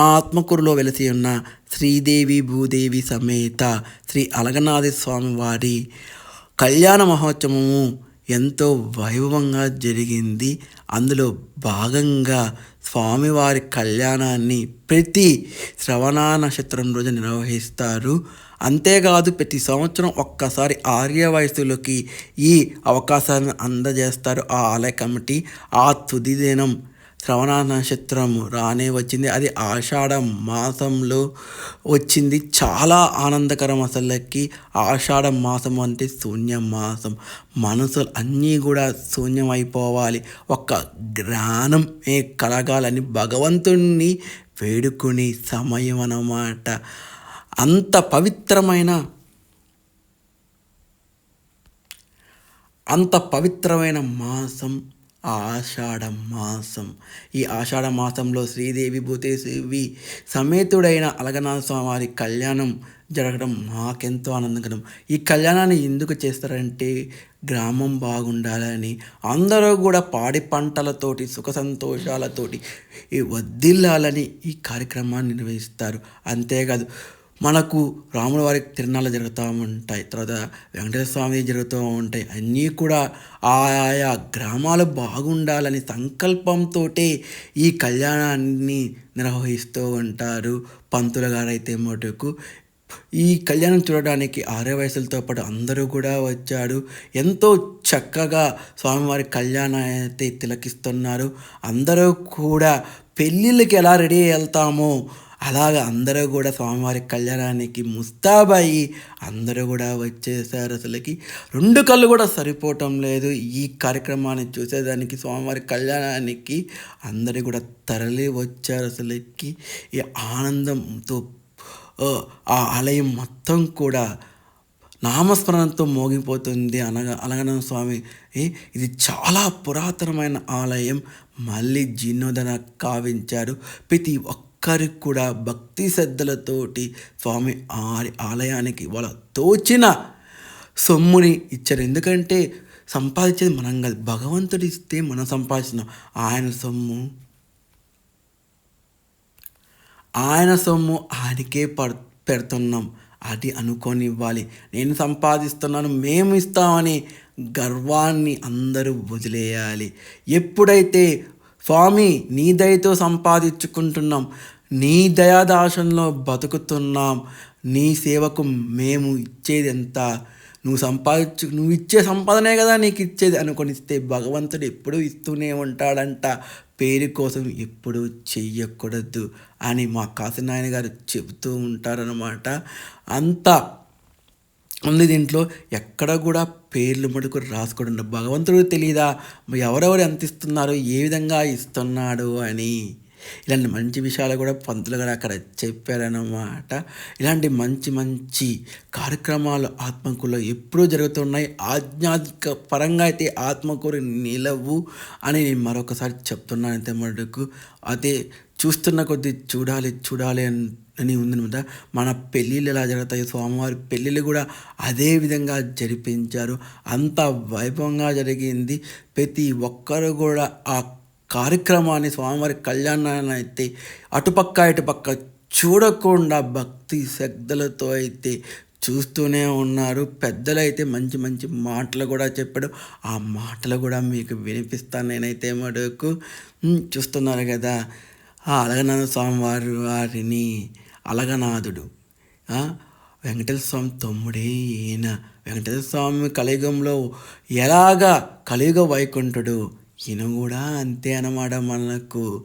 ఆత్మకూరులో వెలిసి ఉన్న శ్రీదేవి భూదేవి సమేత శ్రీ అలగనాథ స్వామి వారి కళ్యాణ మహోత్సవము ఎంతో వైభవంగా జరిగింది. అందులో భాగంగా స్వామివారి కళ్యాణాన్ని ప్రతి శ్రవణ నక్షత్రం రోజు నిర్వహిస్తారు. అంతేకాదు ప్రతి సంవత్సరం ఒక్కసారి ఆర్య వయసులోకి ఈ అవకాశాన్ని అందజేస్తారు. ఆ ఆలయ కమిటీ ఆ తుది దినం శ్రవణ నక్షత్రం రానే వచ్చింది. అది ఆషాఢ మాసంలో వచ్చింది. చాలా ఆనందకరం అసలుకి ఆషాఢ మాసం అంటే శూన్య మాసం. మనసులు అన్నీ కూడా శూన్యం అయిపోవాలి ఒక్క జ్ఞానమే కలగాలని భగవంతుణ్ణి వేడుకునే సమయం అన్నమాట. అంత పవిత్రమైన అంత పవిత్రమైన మాసం ఆషాఢ మాసం ఈ ఆషాఢ మాసంలో శ్రీదేవి భూతేశ్వరి సమేతుడైన అలగనాథ స్వామి వారి కళ్యాణం జరగడం మాకెంతో ఆనందకరం. ఈ కళ్యాణాన్ని ఎందుకు చేస్తారంటే గ్రామం బాగుండాలని అందరూ కూడా పాడి పంటలతోటి సుఖ సంతోషాలతోటి ఈ వద్దిల్లాలని ఈ కార్యక్రమాన్ని నిర్వహిస్తారు. అంతేకాదు మనకు రాముల వారి తిరణాలు జరుగుతూ ఉంటాయి తర్వాత వెంకటేశ్వర స్వామి జరుగుతూ ఉంటాయి. అన్నీ కూడా ఆయా గ్రామాలు బాగుండాలని సంకల్పంతో ఈ కళ్యాణాన్ని నిర్వహిస్తూ ఉంటారు పంతుల గారైతే మటుకు. ఈ కళ్యాణం చూడడానికి ఆరే వయసులతో పాటు అందరూ కూడా వచ్చాడు ఎంతో చక్కగా స్వామివారి కళ్యాణం అయితే తిలకిస్తున్నారు. అందరూ కూడా పెళ్ళిళ్ళకి ఎలా రెడీ వెళ్తామో అలాగ అందరూ కూడా స్వామివారి కళ్యాణానికి ముస్తాబాయి అందరూ కూడా వచ్చేసారు అసలుకి. రెండు కళ్ళు కూడా సరిపోవటం లేదు. ఈ కార్యక్రమాన్ని చూసేదానికి స్వామివారి కళ్యాణానికి అందరూ కూడా తరలి వచ్చారు అసలుకి. ఈ ఆనందంతో ఆ ఆలయం మొత్తం కూడా నామస్మరణతో మోగిపోతుంది. అనగా అనగన స్వామి ఇది చాలా పురాతనమైన ఆలయం. మళ్ళీ జీర్ణోధన కావించారు. ప్రతి ఒక్క ఒక్కరికి కూడా భక్తి శ్రద్ధలతోటి స్వామి ఆలయానికి వాళ్ళ తోచిన సొమ్ముని ఇచ్చారు. ఎందుకంటే సంపాదించేది మనం కాదు భగవంతుడు ఇస్తే మనం సంపాదిస్తున్నాం. ఆయన సొమ్ము ఆయన సొమ్ము ఆయనకే పడు పెడుతున్నాం. అది అనుకొని ఇవ్వాలి నేను సంపాదిస్తున్నాను మేము ఇస్తామని గర్వాన్ని అందరూ వదిలేయాలి. ఎప్పుడైతే స్వామి నీ దయతో సంపాదించుకుంటున్నాం. నీ దయాదాశంలో బతుకుతున్నాం. నీ సేవకు మేము ఇచ్చేది ఎంత నువ్వు సంపాదించు నువ్వు ఇచ్చే సంపాదనే కదా నీకు ఇచ్చేది అనుకొని ఇస్తే భగవంతుడు ఎప్పుడూ ఇస్తూనే ఉంటాడంట. పేరు కోసం ఎప్పుడు చెయ్యకూడదు అని మా కాసినాయన గారు చెబుతూ ఉంటారనమాట అంత ఉంది దీంట్లో ఎక్కడ కూడా పేర్లు మటుకు రాసుకోవడం భగవంతుడు తెలియదా ఎవరెవరు ఎంత ఇస్తున్నారు ఏ విధంగా ఇస్తున్నాడు అని. ఇలాంటి మంచి విషయాలు కూడా పంతులు గారు అక్కడ చెప్పారన్నమాట. ఇలాంటి మంచి మంచి కార్యక్రమాలు ఆత్మకూరులో ఎప్పుడూ జరుగుతున్నాయి. ఆధ్యాత్మిక పరంగా అయితే ఆత్మకూరు నిలవు అని నేను మరొకసారి చెప్తున్నాను అయితే మటుకు. అదే చూస్తున్న కొద్దీ చూడాలి చూడాలి అని అని ఉందనమాట మన పెళ్ళిళ్ళు ఎలా జరుగుతాయి? స్వామివారి పెళ్ళిళ్ళు కూడా అదే విధంగా జరిపించారు. అంత వైభవంగా జరిగింది. ప్రతి ఒక్కరు కూడా ఆ కార్యక్రమాన్ని స్వామివారి కళ్యాణాన్ని అయితే అటుపక్క ఇటుపక్క చూడకుండా భక్తి శ్రద్ధలతో అయితే చూస్తూనే ఉన్నారు. పెద్దలు అయితే మంచి మంచి మాటలు కూడా చెప్పాడు ఆ మాటలు కూడా మీకు వినిపిస్తాను నేనైతే మటుకు. చూస్తున్నారు కదా. ఆ అలగనాథ స్వామివారి వారిని అలగనాథుడు. వెంకటేశ్వర స్వామి తమ్ముడే ఈయన. వెంకటేశ్వర స్వామి కలియుగంలో ఎలాగా కలియుగ వైకుంఠుడు? ఈయన కూడా అంతే అన్నమాట మనకు.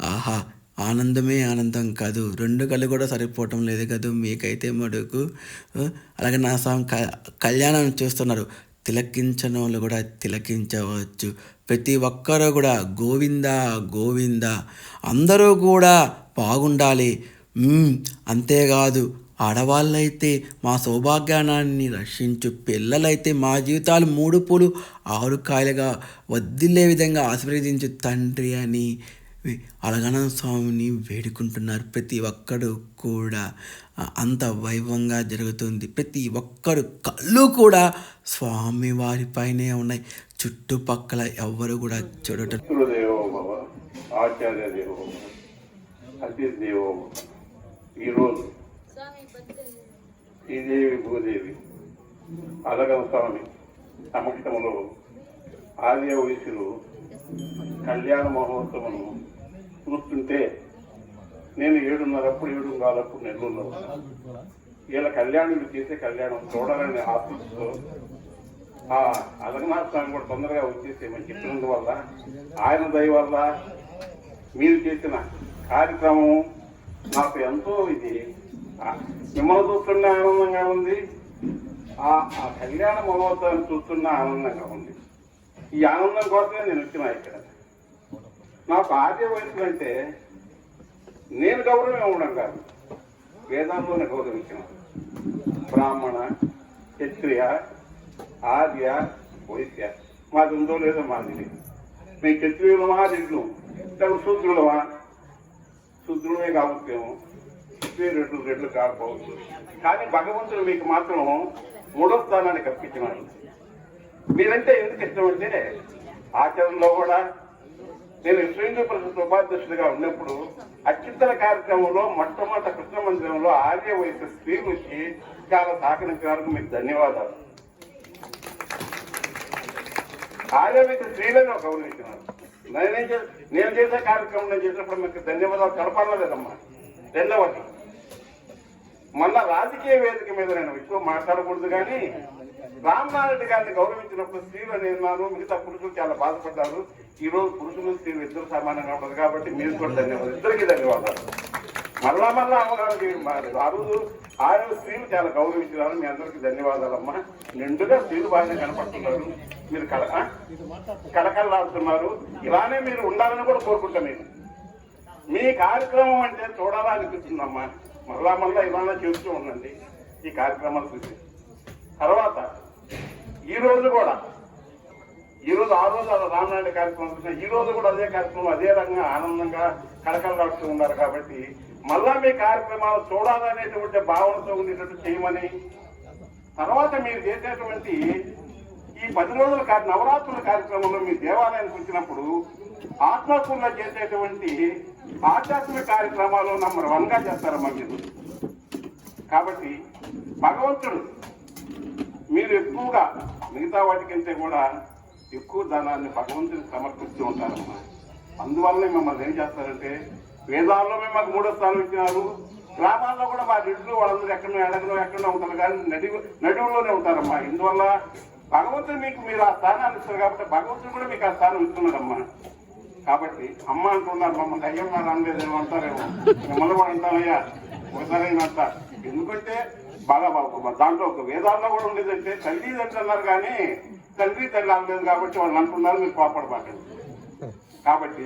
ఆహా ఆనందమే ఆనందం కాదు. రెండు కళ్ళు కూడా సరిపోవటం లేదు కదా? మీకైతే మడుకు అలాగే నా స్వామి కళ్యాణం చూస్తున్నారు. తిలకించని వాళ్ళు కూడా తిలకించవచ్చు. ప్రతి ఒక్కరూ కూడా గోవింద గోవింద అందరూ కూడా బాగుండాలి. అంతేకాదు ఆడవాళ్ళైతే మా సౌభాగ్యానాన్ని రక్షించు పిల్లలైతే మా జీవితాలు మూడు పూలు ఆరు కాయలుగా వద్దిలే విధంగా ఆశీర్వదించు తండ్రి అని అలగన స్వామిని వేడుకుంటున్నారు. ప్రతి ఒక్కడు కూడా అంత వైభవంగా జరుగుతుంది. ప్రతి ఒక్కరు కళ్ళు కూడా స్వామి వారిపైనే ఉన్నాయి. చుట్టుపక్కల ఎవ్వరు కూడా చూడటం ఆచార్య దేవో అతిథిదేవో ఈరోజు శ్రీదేవి భూదేవి అలగల స్వామి సమక్షంలో ఆర్య వయసులు కళ్యాణ మహోత్సవం చూస్తుంటే నేను ఏడున్నరప్పుడు ఏడు కాలప్పుడు నెల్లూరులో వీళ్ళ కళ్యాణం చేసే కళ్యాణం చూడాలని ఆశిస్తూ ఆ అలగనాథ స్వామి కూడా తొందరగా వచ్చేసేమని చెప్పినందువల్ల ఆయన దయ వల్ల మీరు చేసిన కార్యక్రమం నాకు ఎంతో ఇది. ఆ, మిమ్మల్ని ఆనందంగా ఉంది. ఆ ఆ కళ్యాణ మహోత్సవాన్ని చూస్తున్న ఆనందంగా ఉంది. ఈ ఆనందం కోసమే నేను వచ్చిన ఇక్కడ. నాకు ఆద్య వయసులు అంటే నేను గౌరవం ఇవ్వడం కాదు. వేదాంలోనే గౌరవించిన బ్రాహ్మణ క్షత్రియ ఆర్య వైశ్య మాది ఉందో లేదో మాది లేదు. మీ క్షత్రియులమా రెడ్లు లేకపోతే శూద్రులమా? శూద్రులే కావచ్చేమో క్షత్రియ రెడ్లు రెడ్లు కాకపోవచ్చు. కానీ భగవంతుడు మీకు మాత్రం మూడో స్థానాన్ని కల్పించినాడు. మీరంటే ఎందుకు ఇష్టం అంటే ఆచరణలో కూడా నేను విశ్వేంద్ర పరిషత్ ఉపాధ్యక్షుడిగా ఉన్నప్పుడు అత్యుత్తర కార్యక్రమంలో మొట్టమొదటి కృష్ణ మందిరంలో ఆర్య వయసు స్త్రీ నుంచి చాలా సహకరించినందుకు మీకు ధన్యవాదాలు. ఆర్య వయసు స్త్రీలను గౌరవించినారు. నేనేం నేను చేసే కార్యక్రమం నేను చేసినప్పుడు మీకు ధన్యవాదాలు తెలపాలలేదమ్మా రెండవది మొన్న రాజకీయ వేదిక మీద నేను ఎక్కువ మాట్లాడకూడదు కానీ రామనారెడ్డి గారిని గౌరవించినప్పుడు స్త్రీలు నేను మిగతా పురుషులు చాలా బాధపడ్డారు. ఈ రోజు పురుషులు స్త్రీలు ఇద్దరు సమానంగా ఉండదు కాబట్టి మీరు కూడా ధన్యవాదాలు. ఇద్దరికి ధన్యవాదాలు. మళ్ళా మళ్ళా అవగాహన ఆ రోజు ఆ రోజు స్త్రీలు చాలా గౌరవించారు మీ అందరికీ ధన్యవాదాలమ్మా నిండుగా స్త్రీలు బాగానే కనపడుతున్నారు. మీరు కల కలకల్లాడుతున్నారు ఇలానే మీరు ఉండాలని కూడా కోరుకుంటాను నేను. మీ కార్యక్రమం అంటే చూడాలనిపిస్తుందమ్మా. మళ్ళా మళ్ళా ఇలానే చేస్తూ ఉండండి. ఈ కార్యక్రమాలు చూసి. తర్వాత ఈ రోజు కూడా ఈ రోజు ఆ రోజు అలా రామనాయుడు కార్యక్రమం చూసిన ఈ రోజు కూడా అదే కార్యక్రమం అదే రకంగా ఆనందంగా కళకళలాడుతూ ఉన్నారు కాబట్టి మళ్ళా మీ కార్యక్రమాలు చూడాలనేటువంటి భావనతో ఉండేటట్టు చేయమని తర్వాత మీరు చేసేటువంటి ఈ పది రోజుల నవరాత్రుల కార్యక్రమంలో మీ దేవాలయానికి వచ్చినప్పుడు ఆత్మకూరులో చేసేటువంటి ఆధ్యాత్మిక కార్యక్రమాలు నంబర్ వన్గా చేస్తారమ్మా మీరు. కాబట్టి భగవంతుడు మీరు ఎక్కువగా మిగతా వాటికంటే కూడా ఎక్కువ ధనాన్ని భగవంతుని సమర్పిస్తూ ఉంటారమ్మా. అందువల్ల మిమ్మల్ని ఏం చేస్తారంటే వేదాల్లో మిమ్మల్ని మూడో స్థానం ఇచ్చినారు. గ్రామాల్లో కూడా మా రెడ్లు వాళ్ళందరూ ఎక్కడో ఎడగనో ఎక్కడో ఉంటారు కానీ నడి నడువులోనే ఉంటారమ్మా. ఇందువల్ల భగవంతుడు మీకు మీరు ఆ స్థానాన్ని ఇస్తారు కాబట్టి భగవంతుడు కూడా మీకు ఆ స్థానం ఇస్తున్నాడమ్మా. కాబట్టి అమ్మ అంటున్నారు మమ్మల్ని అయ్యమ్మ నాకు ఏమో అంటారేమో. మిమ్మల్ని కూడా ఒకసారి అంట. ఎందుకంటే బాగా బాగు దాంట్లో ఒక వేదాల్లో కూడా ఉండేదంటే తల్లిదండ్రులు అన్నారు కానీ తండ్రి తల్లి అవ్వలేదు కాబట్టి వాళ్ళు అంటున్నారు మీరు కోపడబాకండి. కాబట్టి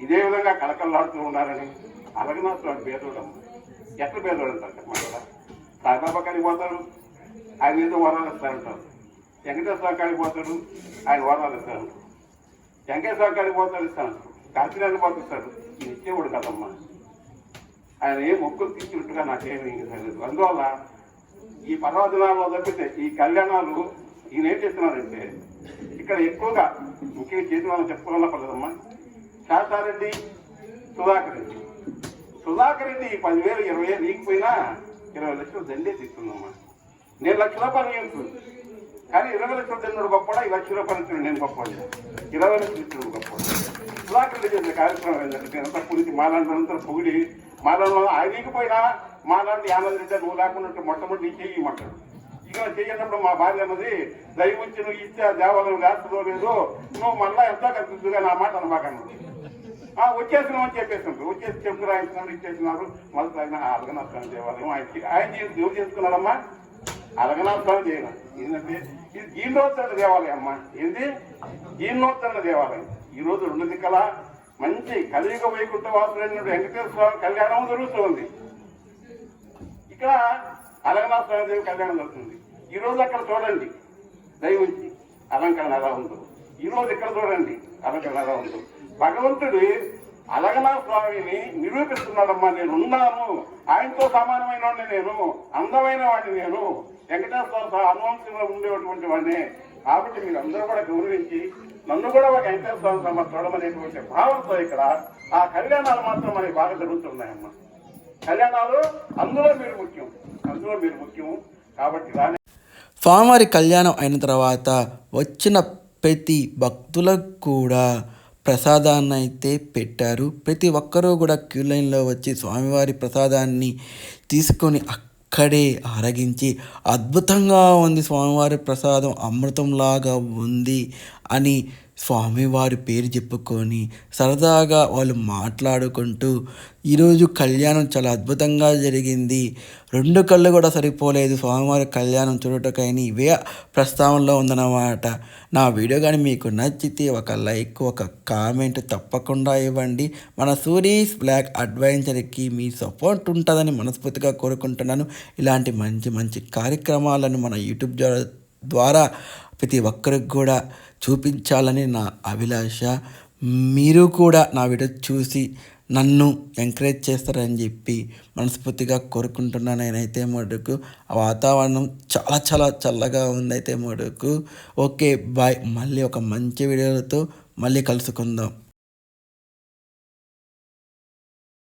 ఇదే విధంగా కలకల్లాడుతూ ఉన్నారని అలాగే స్వామి ఎట్లా బేదోడు అంటారు చెప్పండి కదా? సాయిబాబా కాడికి పోతారు ఆయన ఏదో వరాలు ఇస్తారంటారు. వెంకటేశ్వర కాడికి పోతాడు ఆయన వరాలు ఇస్తారు. వెంకటేశ్వర కాడికి పోతాడు ఇస్తాను కాశీనాథ్ పంపిస్తాడు ఇది ఇచ్చేవాడు కదమ్మా. ఆయన ఏ మొక్కులు తీసినట్టుగా నాకేమీ తెలియదు. అందువల్ల ఈ పర్వదినాల్లో తప్పితే ఈ కళ్యాణాలు ఈయన ఏం చేస్తున్నారంటే ఇక్కడ ఎక్కువగా ముఖ్యంగా చేసిన వాళ్ళని చెప్పుకోవాలన్నా పర్లేదమ్మా? శాస్తారెడ్డి సుధాకర్ రెడ్డి. సుధాకర్ రెడ్డి ఈ పదివేలు ఇరవై వేలు ఈగిపోయినా ఇరవై లక్షలు దండే తీస్తుందమ్మా. నేను లక్ష రూపాయలు కానీ ఇరవై లక్షలు తిన్నాడు గొప్పడా ఈ లక్ష రూపాయలు ఇచ్చిన నేను గొప్ప ఇరవై లక్షలు ఇచ్చిన గొప్ప సుధాకర్ రెడ్డి చేసిన కార్యక్రమం ఏంటంటే అంతా పులిచి మాలాంటి పొగిడి మాలో ఆయనకి పోయినా మాలాంటి యానది రెడ్డి నువ్వు లేకుండా మొట్టమొదటి నీ చెయ్యి మాట్లాడు. చేయనప్పుడు మా భార్య అన్నది దయవుంచి నువ్వు ఇచ్చే దేవాలయం రాస్తుందో లేదు నువ్వు మళ్ళా ఎంత కనిపిస్తుందిగా నా మాట అనమాకన్నా ఆ వచ్చేసినామని చెప్పేసినారు వచ్చేసి చెప్పు రాయించినారు ఇచ్చేసినారు. మళ్ళీ ఆయన అలగనాథ స్వామి దేవాలయం ఆయన ఆయన చేసి ఎవరు చేసుకున్నారమ్మా అలగనాథ స్వామి చేయను ఏంటంటే ఇది జీర్ణోత్తర దేవాలయం అమ్మా. ఏంది? జీర్ణోత్తర దేవాలయం. ఈ రోజు రెండు దిక్కల మంచి కలియుగ వైకుంఠ వాసులైన వెంకటేశ్వర స్వామి కళ్యాణం జరుగుతుంది ఇక్కడ అలగనాథ స్వామి దేవి కళ్యాణం జరుగుతుంది. ఈ రోజు అక్కడ చూడండి. దయవుంచి అలంకరణ ఎలా ఉందో. ఈరోజు ఇక్కడ చూడండి. అలంకరణ ఎలా ఉందో. భగవంతుడు అలగనా స్వామిని నిరూపిస్తున్నాడమ్మా నేను ఉన్నాను ఆయనతో సమానమైన వాడిని నేను అందమైన వాడిని నేను. వెంకటేశ్వర అనువంశంలో ఉండేటువంటి వాడిని. కాబట్టి మీరు అందరూ కూడా గౌరవించి నన్ను కూడా ఒక వెంకటేశ్వర స్వామి చూడమనేటువంటి భావంతో ఇక్కడ ఆ కళ్యాణాలు మాత్రం మనకి బాగా జరుగుతున్నాయమ్మా. కళ్యాణాలు అందులో మీరు ముఖ్యం. అందులో మీరు ముఖ్యం. కాబట్టి రాని స్వామివారి కళ్యాణం అయిన తర్వాత వచ్చిన ప్రతి భక్తులకు కూడా ప్రసాదాన్ని అయితే పెట్టారు. ప్రతి ఒక్కరూ కూడా క్యూ లైన్లో వచ్చి స్వామివారి ప్రసాదాన్ని తీసుకొని అక్కడే ఆరగించి అద్భుతంగా ఉంది స్వామివారి ప్రసాదం అమృతంలాగా ఉంది అని స్వామివారి పేరు చెప్పుకొని సరదాగా వాళ్ళు మాట్లాడుకుంటూ ఈరోజు కళ్యాణం చాలా అద్భుతంగా జరిగింది. రెండు కళ్ళు కూడా సరిపోలేదు. స్వామివారి కళ్యాణం చూడటకైనా ఇవే ప్రస్తావనలో ఉందన్నమాట. నా వీడియో కానీ మీకు నచ్చితే ఒక లైక్ ఒక కామెంట్ తప్పకుండా ఇవ్వండి. మన సూరీస్ బ్లాక్ అడ్వెంచర్కి మీ సపోర్ట్ ఉంటుందని మనస్ఫూర్తిగా కోరుకుంటున్నాను. ఇలాంటి మంచి మంచి కార్యక్రమాలను మన యూట్యూబ్ ద్వారా ప్రతి ఒక్కరికి కూడా చూపించాలని నా అభిలాష. మీరు కూడా నా వీడియో చూసి నన్ను ఎంకరేజ్ చేస్తారని చెప్పి మనస్ఫూర్తిగా కోరుకుంటున్నాను నేనైతే మటుకు ఆ వాతావరణం చాలా చాలా చల్లగా ఉందైతే మటుకు ఓకే బాయ్. మళ్ళీ ఒక మంచి వీడియోలతో మళ్ళీ కలుసుకుందాం.